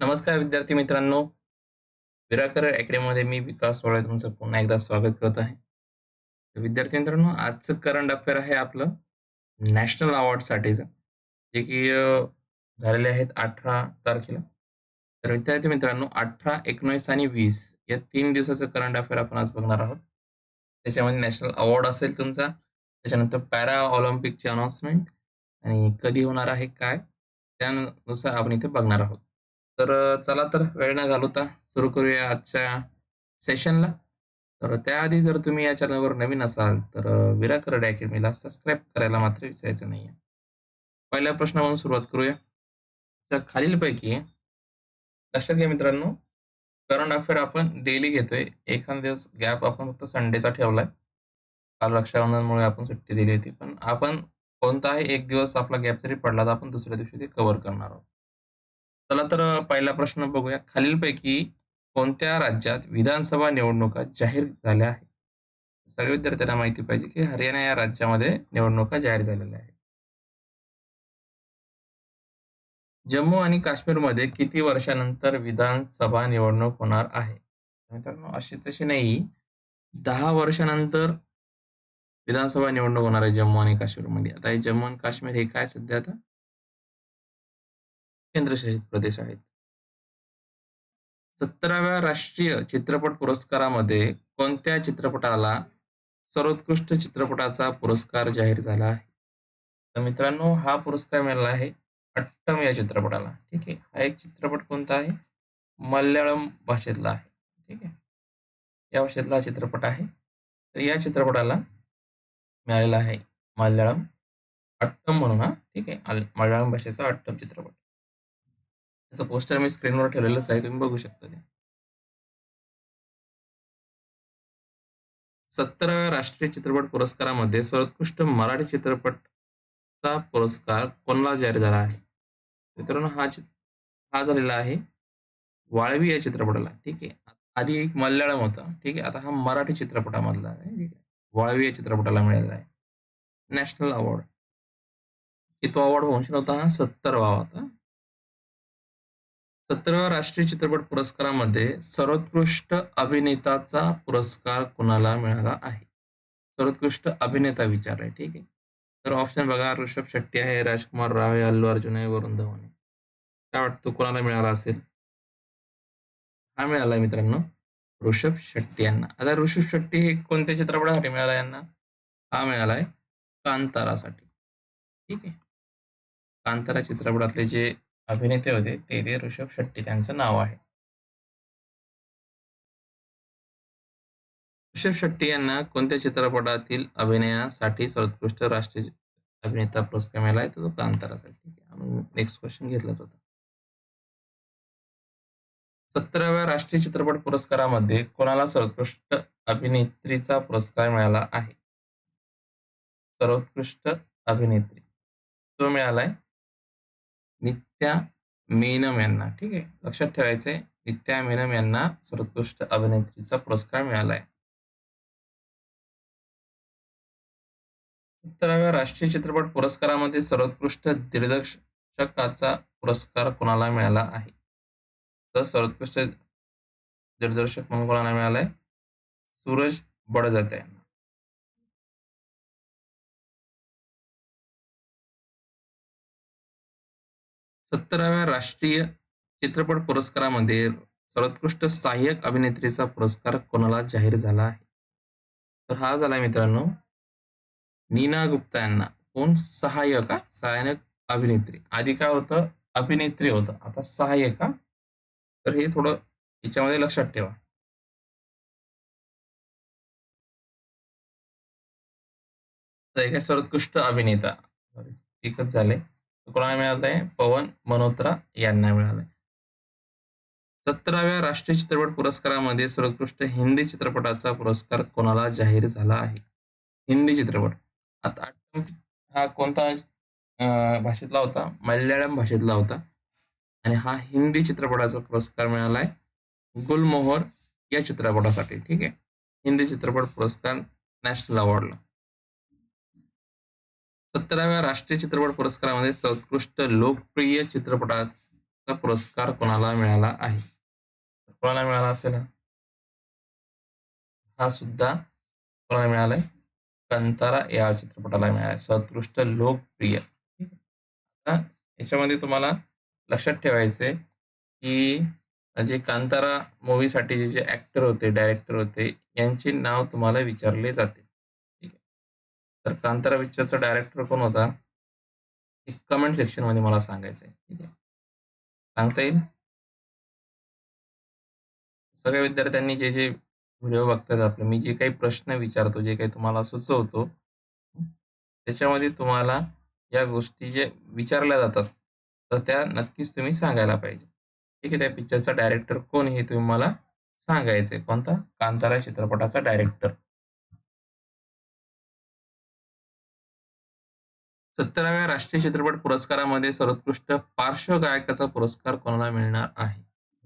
नमस्कार विद्यार्थी मित्रांनो. विराकर अकॅडमीमध्ये मी विकास सोळे तुमचं पुन्हा एकदा स्वागत करत आहे. तर विद्यार्थी मित्रांनो आजचं करंट अफेअर आहे आपलं नॅशनल अवॉर्डसाठीचं जे की झालेले आहेत अठरा तारखेला. तर विद्यार्थी मित्रांनो अठरा एकोणीस आणि वीस या तीन दिवसाचं करंट अफेअर आपण आज बघणार आहोत. त्याच्यामध्ये नॅशनल अवॉर्ड असेल तुमचा त्याच्यानंतर पॅरा ऑलिम्पिकची अनाउन्समेंट आणि कधी होणार आहे काय त्यानुसार आपण इथे बघणार आहोत. तर चला तर वेळ न घालवता सुरू करूया आजच्या सेशनला तर त्याआधी जर तुम्ही या चॅनलवर नवीन असाल तर विरा करडे अकॅडमीला सबस्क्राईब करायला मात्र विसरायचं नाही पहिल्या प्रश्नावरून सुरुवात करूया. तर खालीलपैकी लक्षात घ्या मित्रांनो करंट अफेअर आपण डेली घेतोय. एखादा दिवस गॅप आपण फक्त संडेचा ठेवलाय. काल रक्षाबंधनमुळे आपण सुट्टी दिली होती. पण आपण कोणताही एक दिवस आपला गॅप जरी पडला तर आपण दुसऱ्या दिवशी ते कव्हर करणार आहोत. चला तर पहिला प्रश्न बघूया. खालीलपैकी कोणत्या राज्यात विधानसभा निवडणुका जाहीर झाल्या आहेत? सगळ्या विद्यार्थ्यांना माहिती पाहिजे की हरियाणा या राज्यामध्ये निवडणुका जाहीर झालेल्या आहेत. जम्मू आणि काश्मीरमध्ये किती वर्षानंतर विधानसभा निवडणूक होणार आहे? मित्रांनो अशी तशी नाही. दहा वर्षानंतर विधानसभा निवडणूक होणार आहे जम्मू आणि काश्मीरमध्ये. आता हे जम्मू आणि काश्मीर हे काय सध्या आता? केंद्रशासित प्रदेश आहेत. सत्तराव्या राष्ट्रीय चित्रपट पुरस्कारामध्ये कोणत्या चित्रपटाला सर्वोत्कृष्ट चित्रपटाचा पुरस्कार जाहीर झाला आहे? तर मित्रांनो हा पुरस्कार मिळाला आहे अट्टम या चित्रपटाला. ठीक आहे. हा एक चित्रपट कोणता आहे? मल्याळम भाषेतला आहे. ठीक आहे. या भाषेतला हा चित्रपट आहे. तर या चित्रपटाला मिळालेला आहे मल्याळम अट्टम म्हणून हा. ठीक आहे. मल्याळम भाषेचा अट्टम चित्रपट. त्याचं पोस्टर मी स्क्रीनवर ठेवलेलंच आहे तुम्ही बघू शकता ते. राष्ट्रीय चित्रपट पुरस्कारामध्ये सर्वोत्कृष्ट मराठी चित्रपटचा पुरस्कार कोणाला जाहीर झाला आहे? मित्रांनो हा चित हा झालेला आहे वाळवी या चित्रपटाला ठीक आहे. आधी एक मल्याळम होता ठीक आहे. आता हा मराठी चित्रपटामधला आहे ठीक आहे. वाळवी या चित्रपटाला मिळालेला आहे. National award. की तो अवॉर्ड वंश होता हा सत्तरवा होता. सतराव्या राष्ट्रीय चित्रपट पुरस्कारामध्ये सर्वोत्कृष्ट अभिनेताचा पुरस्कार कुणाला मिळाला आहे? सर्वोत्कृष्ट अभिनेता विचार आहे ठीक आहे. तर ऑप्शन बघा ऋषभ शेट्टी आहे राजकुमार राव आहे अल्लू अर्जुन आहे वरुण धवन आहे. काय वाटतं कोणाला मिळाला असेल? हा मिळाला आहे मित्रांनो ऋषभ शेट्टी यांना. आता ऋषभ शेट्टी हे कोणत्या चित्रपटासाठी मिळाला यांना? हा मिळाला आहे कांतारासाठी. ठीक आहे. कांतारा चित्रपटातले जे अभिनेते होते ते ते ऋषभ शेट्टी त्यांचं नाव आहे. ऋषभ शेट्टी यांना कोणत्या चित्रपटातील अभिनयासाठी सर्वोत्कृष्ट राष्ट्रीय अभिनेता पुरस्कार मिळाला आहे? तर तो कांतारासाठी नेक्स्ट क्वेश्चन घेतलाच होता. सतराव्या राष्ट्रीय चित्रपट पुरस्कारामध्ये कोणाला सर्वोत्कृष्ट अभिनेत्रीचा पुरस्कार मिळाला आहे? सर्वोत्कृष्ट अभिनेत्री. तो मिळालाय नित्या मेनम यांना ठीक आहे? लक्षात ठेवायचंय नित्या मेनम यांना सर्वोत्कृष्ट अभिनेत्रीचा पुरस्कार मिळालाय. सत्तराव्या राष्ट्रीय चित्रपट पुरस्कारामध्ये सर्वोत्कृष्ट दिग्दर्शकाचा पुरस्कार कोणाला मिळाला आहे? तर सर्वोत्कृष्ट दिग्दर्शक म्हणून कोणाला मिळालाय? सूरज बडजात्या यांना. सत्तराव्या राष्ट्रीय चित्रपट पुरस्कारामध्ये सर्वोत्कृष्ट सहाय्यक अभिनेत्रीचा पुरस्कार कोणाला जाहीर झाला आहे? तर हा झाला मित्रांनो नीना गुप्ता यांना. कोण? सहाय्यका सहाय्यक अभिनेत्री. आधी काय होतं? अभिनेत्री होतं. आता सहाय्यका तर हे थोडं याच्यामध्ये लक्षात ठेवा. तर एक सर्वोत्कृष्ट अभिनेता? एकच झाले. कोणाला मिळालं आहे? पवन मल्होत्रा यांना मिळालंय सतराव्या राष्ट्रीय चित्रपट पुरस्कारामध्ये सर्वोत्कृष्ट हिंदी चित्रपटाचा पुरस्कार कोणाला जाहीर झाला आहे? हिंदी चित्रपट. आता हा कोणता भाषेतला होता? मल्याळम भाषेतला होता. आणि हा हिंदी चित्रपटाचा पुरस्कार मिळालाय गुलमोहर या चित्रपटासाठी ठीक आहे? हिंदी चित्रपट पुरस्कार नॅशनल अवॉर्डला. सत्तराव्या राष्ट्रीय चित्रपट पुरस्कारामध्ये सर्वोत्कृष्ट लोकप्रिय चित्रपटाचा पुरस्कार कोणाला मिळाला आहे? कोणाला मिळाला असेल? हा? सुद्धा कोणाला मिळालाय? कंतारा या चित्रपटाला मिळाला सर्वोत्कृष्ट लोकप्रिय. आता याच्यामध्ये तुम्हाला लक्षात ठेवायचंय की जे कांतारा मूवीसाठी जे जे ऍक्टर होते डायरेक्टर होते यांचे नाव तुम्हाला विचारले जाते. तर कांतारा पिक्चरचा डायरेक्टर कोण होता? हे कमेंट सेक्शनमध्ये मला सांगायचं आहे ठीक आहे. सांगता येईल? सगळ्या विद्यार्थ्यांनी जे जे व्हिडिओ बघतात आपले मी जे काही प्रश्न विचारतो जे काही तुम्हाला सुचवतो त्याच्यामध्ये तुम्हाला या गोष्टी जे विचारल्या जातात तर त्या नक्कीच तुम्ही सांगायला पाहिजे. ठीक आहे त्या पिक्चरचा डायरेक्टर कोण हे तुम्ही मला सांगायचंय. कोणता? कांतारा चित्रपटाचा डायरेक्टर सत्तराव्या राष्ट्रीय चित्रपट पुरस्कारामध्ये सर्वोत्कृष्ट पार्श्वगायकाचा पुरस्कार कोणाला मिळणार आहे?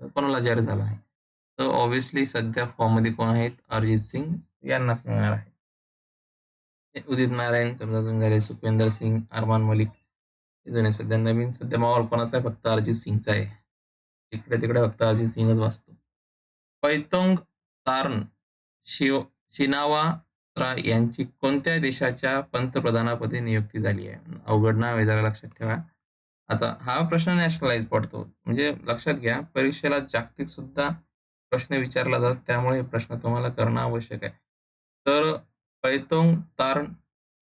कोणाला जाहीर झाला आहे? तर ऑब्विसली सध्या फॉर्ममध्ये कोण आहेत? अरिजित सिंग यांनाच मिळणार आहे. उदित नारायण समजा झाले सुखविंदर सिंग अरमान मलिक हे जुने सध्या नवीन सध्या माहोल कोणाचा आहे फक्त अरिजित सिंगचा आहे. तिकडे तिकडे फक्त अरिजित सिंगच वाचतो. पैतोंग तारण शिव शिनावा यांची कोणत्या देशाच्या पंतप्रधानापदी नियुक्ती झाली आहे. अवघड नाव आहे जरा लक्षात ठेवा. आता हा प्रश्न नॅशनलाइज पडतो. म्हणजे लक्षात घ्या परीक्षेला जागतिक सुद्धा प्रश्न विचारला जातात त्यामुळे हे प्रश्न तुम्हाला करणं आवश्यक आहे. तर पैतोंग तारण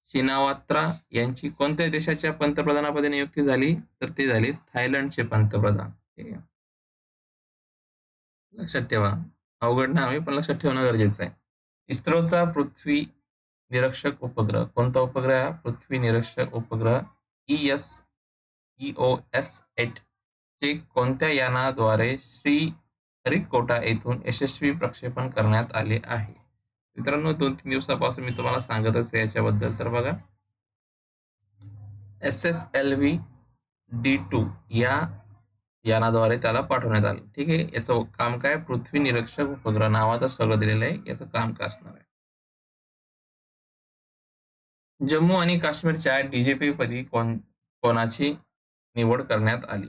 शिनावात्रा यांची कोणत्या देशाच्या पंतप्रधानापदी नियुक्ती झाली? तर ते झाले थायलंडचे पंतप्रधान. लक्षात ठेवा. अवघड नाव आहे पण लक्षात ठेवणं गरजेचं आहे. इस्रोचा पृथ्वी निरीक्षक उपग्रह कोणता उपग्रह पृथ्वी निरीक्षक उपग्रह E S O S eight चे कोणत्या यानाद्वारे श्री हरिकोटा येथून यशस्वी प्रक्षेपण करण्यात आले आहे? मित्रांनो दोन तीन दिवसापासून मी तुम्हाला सांगतच आहे याच्याबद्दल. तर बघा. S S L V D two या यानाद्वारे त्याला पाठवण्यात आलं. ठीक आहे? याचं काम काय? पृथ्वी निरीक्षक उपग्रह नावाचं सगळं दिलेलं आहे. याचं काम काय असणार आहे? जम्मू आणि काश्मीरच्या डीजीपी पदी कोण कोणाची निवड करण्यात आली?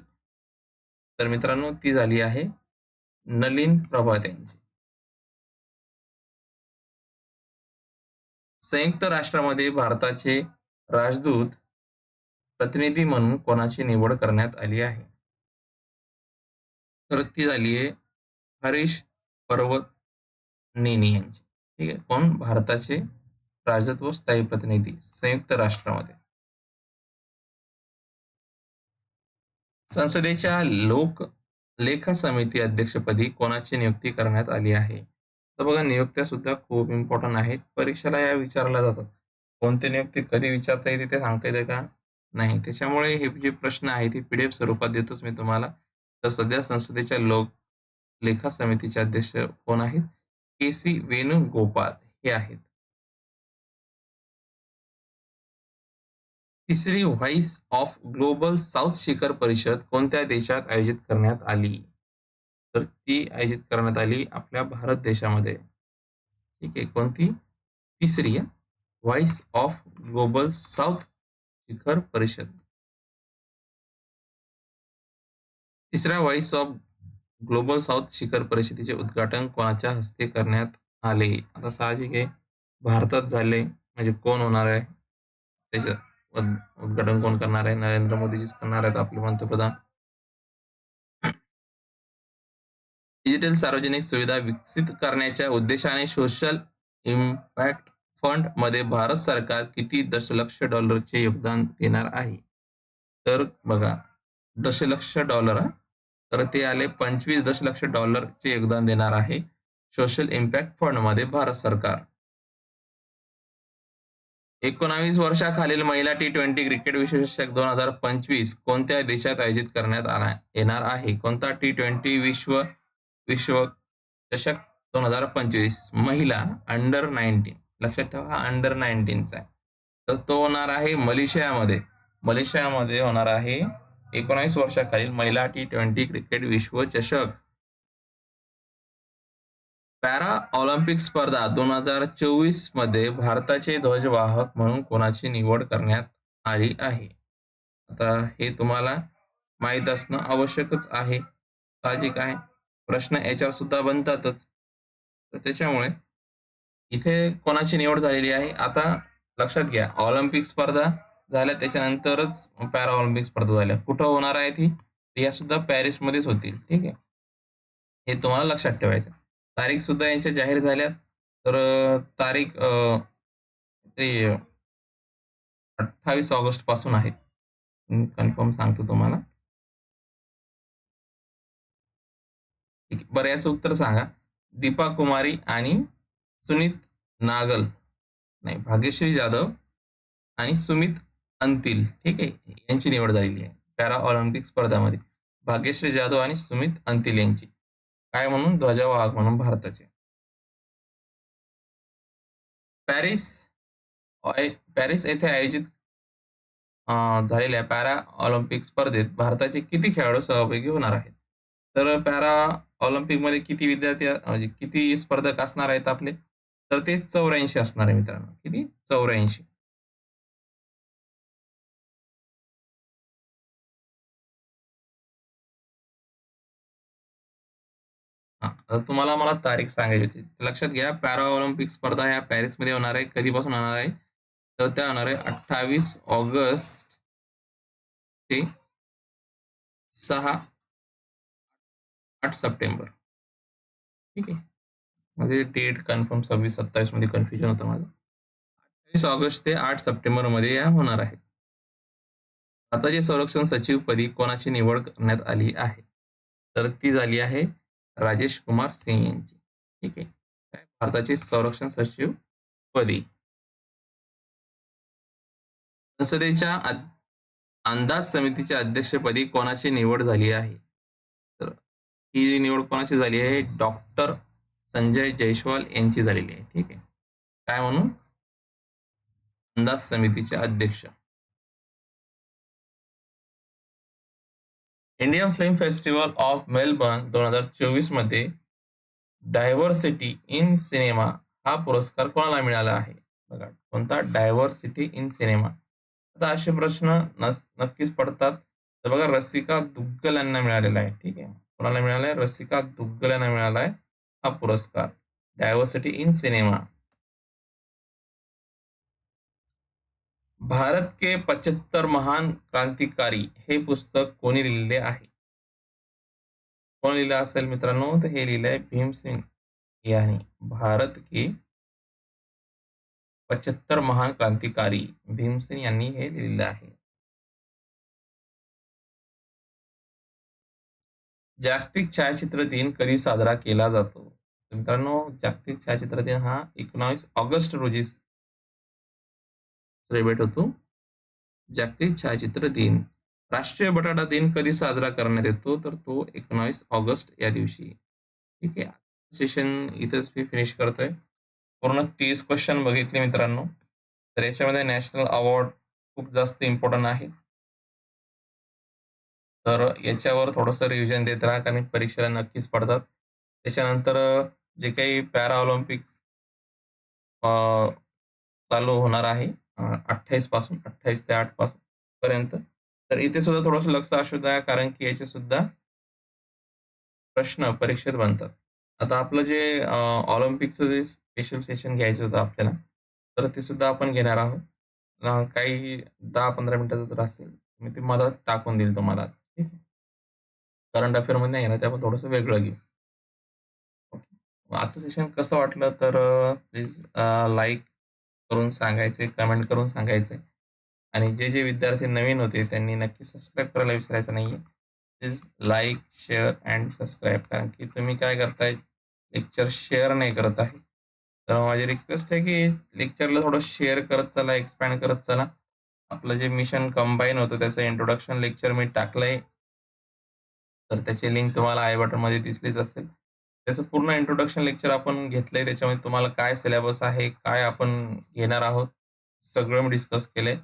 तर मित्रांनो ती झाली आहे नलिन प्रभात यांची. संयुक्त राष्ट्रामध्ये भारताचे राजदूत प्रतिनिधी म्हणून कोणाची निवड करण्यात आली आहे? तर ती झाली आहे हरीश पर्वत नेनी यांची. ठीक आहे? कोण? भारताचे राजत्व स्थायी प्रतिनिधी संयुक्त राष्ट्रामध्ये. संसदेच्या लोक लेखा समिती अध्यक्षपदी कोणाची नियुक्ती करण्यात आली आहे? तर बघा नियुक्त्या सुद्धा खूप इम्पॉर्टंट आहेत. परीक्षेला या विचारल्या जातात. कोणती नियुक्ती कधी विचारता येते ते सांगता येते का? नाही. त्याच्यामुळे हे जे प्रश्न आहे ते पीडीएफ स्वरूपात देतोच मी तुम्हाला. तर सध्या संसदेच्या लोक लेखा समितीचे अध्यक्ष कोण आहेत? के सी वेणुगोपाल हे आहेत. तिसरी व्हाईस ऑफ ग्लोबल साऊथ शिखर परिषद कोणत्या देशात आयोजित करण्यात आली? तर ती आयोजित करण्यात आली आपल्या भारत देशामध्ये. ठीक आहे कोणती? तिसरी व्हाईस ऑफ ग्लोबल साऊथ शिखर परिषद. तिसऱ्या व्हाईस ऑफ ग्लोबल साऊथ शिखर परिषदेचे उद्घाटन कोणाच्या हस्ते करण्यात आले? आता साहजिक आहे. भारतात झाले. म्हणजे कोण होणार आहे? त्याचं उद्घाटन कोण करणार आहे? नरेंद्र मोदीजीच करणार आहेत आपले पंतप्रधान. डिजिटल सार्वजनिक सुविधा विकसित करण्याच्या उद्देशाने सोशल इम्पॅक्ट फंडमध्ये भारत सरकार किती दशलक्ष डॉलरचे योगदान देणार आहे? तर बघा दशलक्ष डॉलर तर ते आले पंचवीस दशलक्ष डॉलरचे योगदान देणार आहे. सोशल इम्पॅक्ट फंडमध्ये भारत सरकार. एकोणावीस वर्षाखालील महिला टी ट्वेंटी क्रिकेट विश्वचषक दोन हजार पंचवीस कोणत्या देशात आयोजित करण्यात येणार आहे? कोणता टी ट्वेंटी विश्व विश्व चषक दोन हजार पंचवीस? महिला अंडर नाईन्टीन लक्षात ठेवा हा अंडर नाईन्टीनचा आहे. तर तो होणार आहे मलेशियामध्ये. मलेशियामध्ये होणार आहे एकोणावीस वर्षाखालील महिला टी ट्वेंटी क्रिकेट विश्वचषक पॅरा ऑलिम्पिक स्पर्धा दोन हजार चोवीसमध्ये भारताचे ध्वजवाहक म्हणून कोणाची निवड करण्यात आली आहे? आता हे तुम्हाला माहीत असणं आवश्यकच आहे. साहजिक आहे प्रश्न याच्यावर सुद्धा बनतातच. तर त्याच्यामुळे इथे कोणाची निवड झालेली आहे? आता लक्षात घ्या ऑलिम्पिक स्पर्धा झाल्या. त्याच्यानंतरच पॅरा ऑलिम्पिक स्पर्धा झाल्या. कुठं होणार आहे ती? या सुद्धा पॅरिसमध्येच होतील. ठीक आहे? हे तुम्हाला लक्षात ठेवायचं तारीख सुद्धा यांच्या जाहीर झाल्या. तर तारीख ते अठ्ठावीस ऑगस्टपासून आहे. कन्फर्म सांगतो तुम्हाला. ठीक आहे. बरं याचं उत्तर सांगा. दीपा कुमारी आणि सुनीत नागल. नाही भाग्यश्री जाधव आणि सुमित अंतिल ठीक आहे? यांची निवड झालेली आहे. पॅरा ऑलिम्पिक स्पर्धामध्ये. भाग्यश्री जाधव आणि सुमित अंतिल यांची. काय म्हणून? ध्वजावाहक म्हणून भारताचे. पॅरिस पॅरिस येथे आयोजित झालेल्या पॅरा ऑलिम्पिक स्पर्धेत भारताचे किती खेळाडू सहभागी होणार आहेत? तर पॅरा ऑलिम्पिकमध्ये किती विद्यार्थी म्हणजे किती स्पर्धक असणार आहेत आपले? तर ते चौऱ्याऐंशी असणार आहे मित्रांनो. किती? चौऱ्याऐंशी. आता तुम्हाला मला तारीख सांगायची होती. लक्षात घ्या पॅरा ऑलिम्पिक स्पर्धा ह्या पॅरिसमध्ये होणार आहे कधीपासून होणार आहे? तर त्या होणार आहे अठ्ठावीस ऑगस्ट ते सहा आठ सप्टेंबर. ठीक आहे? म्हणजे डेट कन्फर्म सव्वीस सत्तावीसमध्ये कन्फ्युजन होतं माझं. अठ्ठावीस ऑगस्ट ते आठ सप्टेंबरमध्ये या होणार आहे आताचे संरक्षण सचिव पदी कोणाची निवड करण्यात आली आहे? तर ती झाली आहे राजेश कुमार सिंग यांची. ठीक आहे. भारताचे संरक्षण सचिव पदी. संसदेच्या अंदाज समितीच्या अध्यक्षपदी कोणाची निवड झाली आहे? तर ही निवड कोणाची झाली आहे? डॉक्टर संजय जयस्वाल यांची झालेली आहे. ठीक आहे. काय म्हणून अंदाज समितीचे अध्यक्ष. Indian film festival of Melbourne दोन हजार चोवीसमध्ये डायव्हर्सिटी इन सिनेमा हा पुरस्कार कोणाला मिळाला आहे? बघा कोणता? Diversity in cinema. आता असे प्रश्न नक्कीच पडतात. तर बघा रसिका दुग्गल यांना मिळालेला आहे. ठीक आहे. कोणाला मिळाला आहे रसिका दुग्गल यांना मिळाला आहे हा पुरस्कार. Diversity in cinema. भारत के पचहत्तर महान क्रांतिकारी हे पुस्तक कोणी लिहिलेले आहे? कोण लिहिलं असेल मित्रांनो? तर हे लिहिलंय भीमसिंग यांनी भारत के पचहत्तर महान क्रांतिकारी. भीमसेन यांनी हे लिहिलेलं आहे. जागतिक छायाचित्र दिन कधी साजरा केला जातो? मित्रांनो, जागतिक छायाचित्र दिन हा एकोणावीस ऑगस्ट रोजी सेलिब्रेट होतो. जागतिक छायाचित्र दिन. राष्ट्रीय बटाटा दिन कधी साजरा करण्यात येतो? तर तो एकोणावीस ऑगस्ट या दिवशी. ठीक आहे. सेशन इथंच मी फिनिश करतोय. पूर्ण तीस क्वेश्चन बघितले मित्रांनो. तर याच्यामध्ये नॅशनल अवॉर्ड खूप जास्त इम्पॉर्टंट आहे. तर याच्यावर थोडंसं रिव्हिजन देत राहा कारण परीक्षेला नक्कीच पडतात. त्याच्यानंतर जे काही पॅरा ऑलिम्पिक्स चालू होणार आहे. अठ्ठावीसपासून अठ्ठावीस ते आठपासून पर्यंत. तर इथे सुद्धा थोडंसं लक्ष असू द्या कारण की याचे सुद्धा प्रश्न परीक्षेत बनतात. आता आपलं जे ऑलिम्पिकचं जे स्पेशल सेशन घ्यायचं होतं आपल्याला तर ते सुद्धा आपण घेणार आहोत. काही दहा पंधरा मिनिटाचं जर असेल मी ते मला टाकून देईल तुम्हाला. ठीक आहे? करंट अफेअरमध्ये नाही ना ते आपण थोडंसं वेगळं घेऊ. ओके. आजचं सेशन कसं वाटलं तर प्लीज लाईक करून सांगायचे कमेंट करून सांगायचे. आणि जे जे विद्यार्थी नवीन होते त्यांनी नक्की सबस्क्राईब करायला विसरायचं नाही आहे please like share and subscribe कारण की तुम्ही काय करताय लेक्चर शेअर नाही करत आहे. तर माझी रिक्वेस्ट आहे की लेक्चरला थोडं शेअर करत चला एक्सपॅन्ड करत चला. आपलं जे मिशन कंबाईन होतं त्याचं इंट्रोडक्शन लेक्चर मी टाकलंय. तर त्याची लिंक तुम्हाला आय बटनमध्ये दिसलीच असेल. त्याचं पूर्ण इंट्रोडक्शन लेक्चर आपण घेतलंय. त्याच्यामध्ये तुम्हाला काय सिलेबस आहे काय आपण घेणार आहोत सगळं मी डिस्कस केलंय.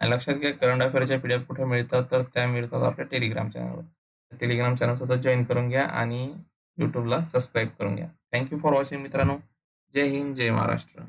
आणि लक्षात घ्या करंट अफेअरच्या पीडीएफ कुठे मिळतात तर त्या मिळतात आपल्या टेलिग्राम चॅनलवर टेलिग्राम चॅनल सुद्धा जॉईन करून घ्या आणि यूट्यूबला सबस्क्राईब करून घ्या. थँक्यू फॉर वॉचिंग मित्रांनो. जय हिंद जय महाराष्ट्र.